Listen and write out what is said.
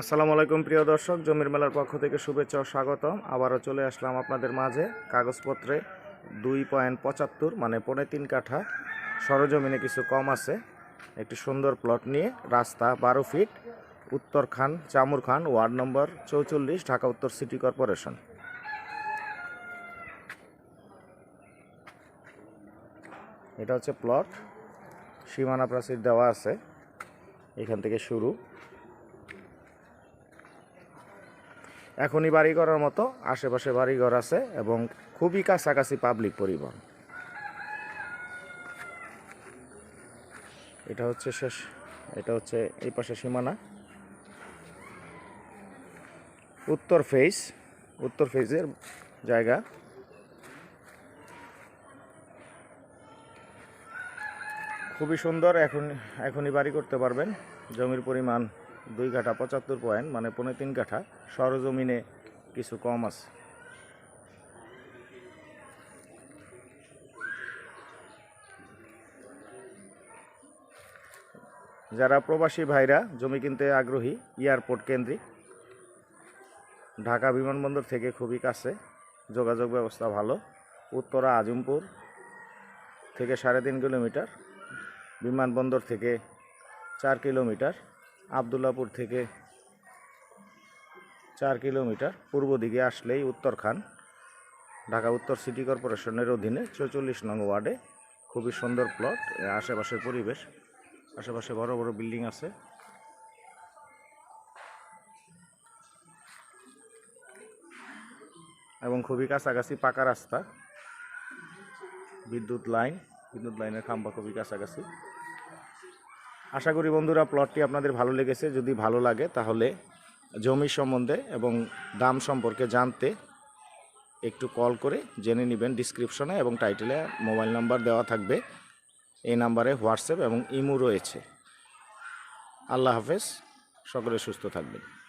আসসালামু আলাইকুম, প্রিয় দর্শক। জমির মেলার পক্ষ থেকে শুভেচ্ছা ও স্বাগতম। আবারও চলে আসলাম আপনাদের মাঝে কাগজপত্রে দুই পয়েন্ট পঁচাত্তর মানে পৌনে তিন কাঠা সরজমিনে কিছু কম আছে। একটি সুন্দর প্লট নিয়ে রাস্তা বারো ফিট উত্তর খান, চামুর খান, ওয়ার্ড নম্বর চৌচল্লিশ, ঢাকা উত্তর সিটি কর্পোরেশন। এটা হচ্ছে প্লট সীমানা প্রাচীর দেওয়া আছে। এখান থেকে শুরু। এখনই বাড়ি করার মতো, আশেপাশে বাড়িঘর আছে এবং খুবই কাছাকাছি পাবলিক পরিবহন। এটা হচ্ছে শেষ, এটা হচ্ছে এই পাশে সীমানা। উত্তর ফেস উত্তর ফেজের জায়গা। খুবই সুন্দর, এখন, এখনই বাড়ি করতে পারবেন, জমির পরিমাণ দুই কাঠা পঁচাত্তর পয়েন্ট মানে পৌনে তিন কাঠা। সরজমিনে কিছু কম আছে। যারা প্রবাসী ভাইরা জমি কিনতে আগ্রহী, এয়ারপোর্ট কেন্দ্রিক, ঢাকা বিমানবন্দর থেকে খুবই কাছে, যোগাযোগ ব্যবস্থা ভালো। উত্তরা আজমপুর থেকে সাড়ে তিন কিলোমিটার, বিমানবন্দর থেকে চার কিলোমিটার। আবদুল্লাপুর থেকে চার কিলোমিটার পূর্ব দিকে আসলেই উত্তরখান, ঢাকা উত্তর সিটি কর্পোরেশনের অধীনে চৌচল্লিশ নং ওয়ার্ডে। খুবই সুন্দর প্লট আশেপাশের পরিবেশ, আশেপাশে বড় বড় বিল্ডিং আছে। এবং খুবই কাছাকাছি পাকা রাস্তা, বিদ্যুৎ লাইন, বিদ্যুৎ লাইনের খাম্বা খুবই কাছাকাছি। আশা করি বন্ধুরা প্লটটি আপনাদের ভালো লেগেছে। যদি ভালো লাগে, তাহলে জমি সম্বন্ধে এবং দাম সম্পর্কে জানতে একটু কল করে জেনে নেবেন ডিসক্রিপশনে এবং টাইটেলে মোবাইল নাম্বার দেওয়া থাকবে। এই নাম্বারে হোয়াটসঅ্যাপ এবং ইমো রয়েছে। আল্লাহ হাফেজ। সকলে সুস্থ থাকবেন।